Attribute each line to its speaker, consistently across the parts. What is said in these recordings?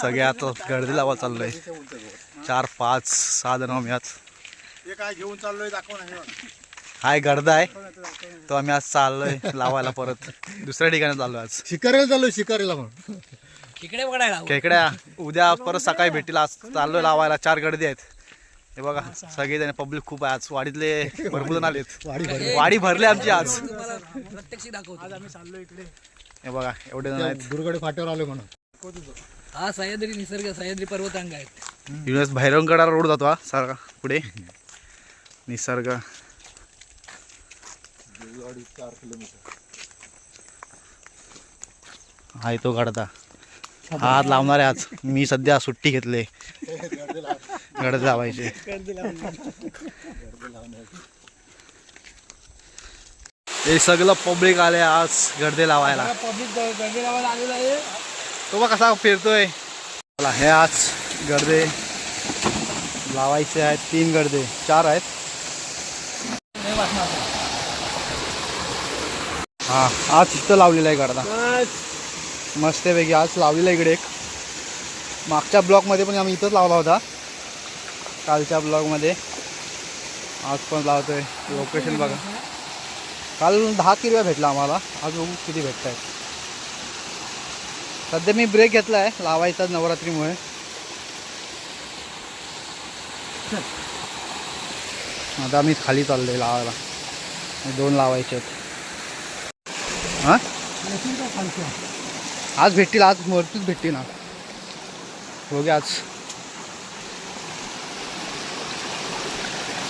Speaker 1: सगळे आता गर्दी लावा चाललोय. चार पाच सहा जण आम्ही आज
Speaker 2: काय घेऊन चाललोय.
Speaker 1: हाय गर्दा आहे. तो आम्ही आज चाललोय लावायला परत. दुसऱ्या ठिकाणी चाललोय आज.
Speaker 3: शिकारीला चालू शिकारीला पण
Speaker 4: इकडे बघायला
Speaker 1: खेकड्या उद्या परत सकाळी भेटील आज चाललोय लावायला. चार गर्दी आहेत. हे बघा सगळे पब्लिक खूप आहे. आज वाडीतले भरपूर जण आलेत.
Speaker 3: वाडी भरली.
Speaker 1: वाडी भरली आमची आज.
Speaker 4: प्रत्यक्ष दाखवतो.
Speaker 2: आम्ही चाललो इकडे.
Speaker 1: हे बघा एवढे जण आहेत.
Speaker 3: दुर्गडी फाट्यावर आलो म्हणून.
Speaker 4: हा सह्याद्री निसर्ग सह्याद्री पर्वतांग आहेत.
Speaker 1: युनिवर्स भैरवगडा रोड जातो हा सारखा पुढे. निसर्ग. हाय तो गाडता हात लावणार आहे आज. मी सध्या सुट्टी घेतले. गडद लावायचे. हे सगळं पब्लिक आले आज गर्दे लावायला.
Speaker 4: पब्लिक गर्दी लावायला आलेला आहे.
Speaker 1: तो बघ कसा फिरतोय. चला हे आज गर्दे लावायचे आहेत. तीन गर्दे. चार आहेत. हा आज इथं लावलेला आहे गर्दा. मस्तपैकी आज लावलेला आहे इकडे एक. मागच्या ब्लॉकमध्ये पण आम्ही इथंच लावला होता. कालच्या ब्लॉकमध्ये. आज पण लावतोय. लोकेशन बघा. काल दहा किरव्या भेटला आम्हाला. आज बघू किती भेटत आहेत सध्या मी ब्रेक घेतला आहे लावायचा नवरात्रीमुळे. आता आम्ही खाली चाललोय लावायला. दोन लावायचे आहेत. हां? आज भेटतील आज वरतीच भेटतील ना. बघूया आज.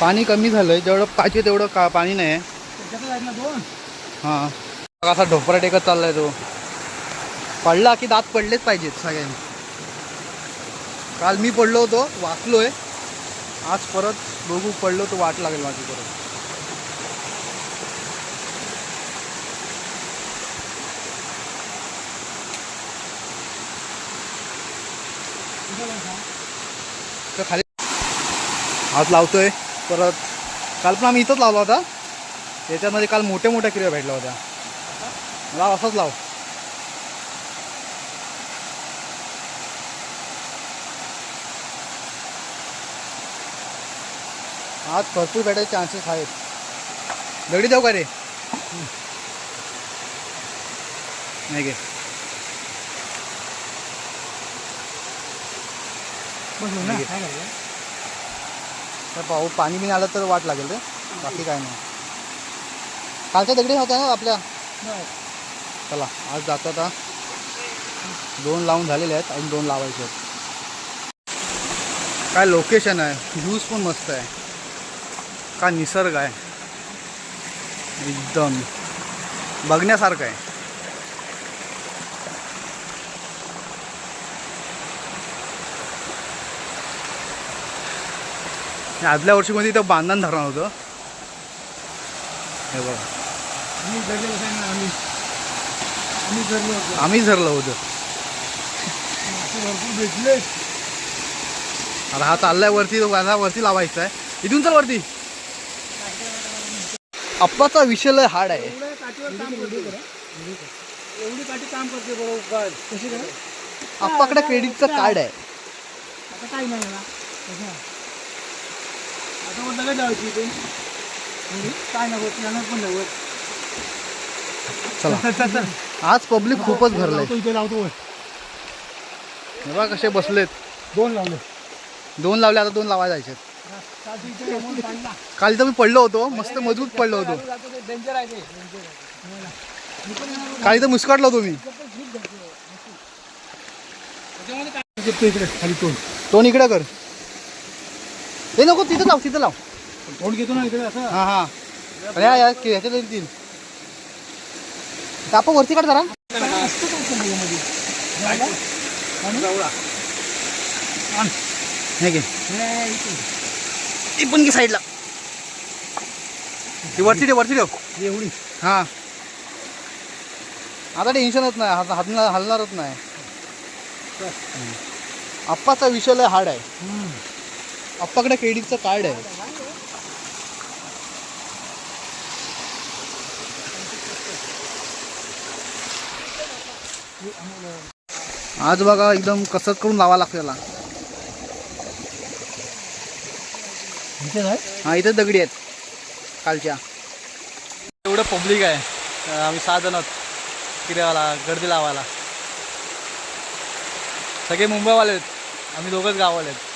Speaker 1: पाणी कमी झालंय जेवढं पाहिजे तेवढं का पाणी नाही आहे. हां. असा ढोपरा टेकत चाललाय तो. पडला की दात पडलेच पाहिजेत सगळ्यांनी. काल मी पडलो होतो वाचलोय आज परत बघू पडलो तो वाट लागेल माझी परत. तर खाली आज लावतोय परत काल पण आम्ही इथंच लावला होता. त्याच्यामध्ये काल मोठ्या मोठ्या क्रिया भेटल्या होत्या. लाव असंच लाव. आज भरपूर भेटायचे चान्सेस आहेत. दगडी देऊ का रे? नाही गे. पाहू पाणी बिन आलं तर वाट लागेल रे. बाकी काय नाही. कालच्या दगडी होत्या ना आपल्या? चला आज जातो आता दोन लावून झालेले आहेत अजून दोन लावायचे आहेत. काय लोकेशन आहे? व्ह्यूज पण मस्त आहे. काय निसर्ग आहे. एकदम. बघण्यासारखं आहे. आदल्या वर्षीमध्ये इथं बांधण धरण होतं. हे बघा. आम्ही झरलं होतं. आता हा चाललाय वरती वरती लावायचा आहे. इथून चल वरती. अप्पाचा विषय लय हार्ड आहे.
Speaker 2: एवढी काठी काम करते बरोबर कशी काय?
Speaker 1: अप्पाकडे क्रेडिटचं कार्ड आहे.
Speaker 2: आता काय नाही ना. आता मग लगेच लावायची इथे काय येणार पण
Speaker 1: चला. आज पब्लिक खूपच भरलंय.
Speaker 2: लावतो इथे लावतो
Speaker 1: हे बघा कसे बसलेत.
Speaker 2: दोन लावले.
Speaker 1: दोन लावले आता दोन लावायला जायचे काल तर मी पडलो होतो मस्त मजबूत पडलो होतो.
Speaker 4: डेंजर आहे ते
Speaker 1: काल तर मुस्काटलो होतो मी.
Speaker 2: इकडे खाली तोंड
Speaker 1: दोन इकडे कर. हे नको तिथं लाव तिथं लाव.
Speaker 2: तोंड घेतो ना इकडे असं.
Speaker 1: हा हा. अरे या या ह्याच्यात येतील तापा वरती काढ जरा. हे घे. ती पण घे साईडला. ती वरती ठेव वरती ठेव.
Speaker 2: एवढी.
Speaker 1: हा. आता टेन्शनच नाही हात हात हलणारच नाही. आप्पाचा विषय लय हार्ड आहे. आप्पाकडे क्रेडिटचं कार्ड आहे. आज बघा एकदम कसरत करून लावा लागते त्याला हा इथे दगडी आहेत कालच्या एवढं पब्लिक आहे आम्ही सहा जण आहोत किऱ्यावाला गर्दी लावायला. सगळे मुंबईवाले आहेत आम्ही दोघंच गावाले आहेत.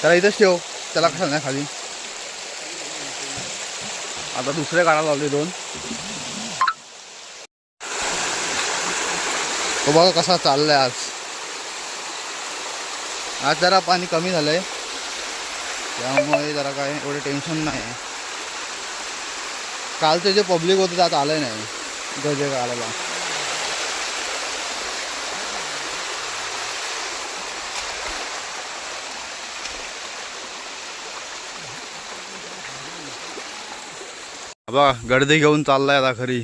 Speaker 1: त्याला इथंच ठेव. त्याला कसं नाही खाली? आता दुसऱ्या गाडा लावले दोन. तो बघा कसा चाललाय आज. आज जरा पाणी कमी झालंय. त्यामुळे जरा काय एवढे टेन्शन नाही. कालचं जे पब्लिक होतं त्यात आलं नाही. गजे गाडाला बघा गडदे घेऊन चाललाय आता घरी.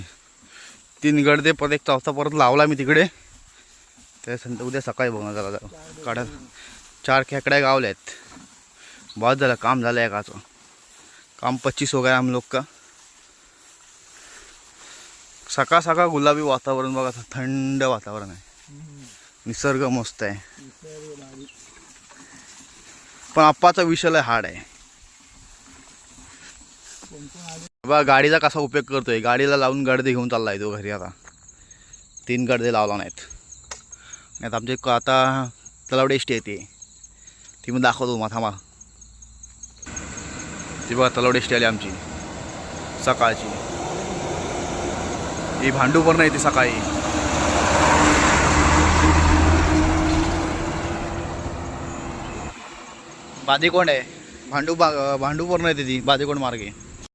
Speaker 1: तीन गडदे परत एक चौथा परत लावला मी तिकडे. त्याच्यानंतर उद्या सकाळी बघणार झाला काढा चार खेकड्या गावल्या आहेत. बहुत झालं काम झालं एकाचं काम पच्चीस हो गया हम लोग का. सकाळ सकाळ गुलाबी वातावरण बघा थंड वातावरण आहे. निसर्ग मस्त आहे. पण आप्पाचा विषय लय हार्ड आहे. बाबा गाडीचा कसा उपयोग करतोय. गाडीला लावून गडदे घेऊन चाललाय तो घरी आता. तीन गडदे लावला नाहीत. आणि आता आमचे आता तलावडे एष्टी आहे ती. मग दाखवतो मग थांबा. ती बघा तलावडे एसटी आली आमची. सकाळची. ही भांडूपर नाही ती सकाळी. कोण आहे. भांडू बा भांडूपर नाही ती बादेकोंड मार्गे.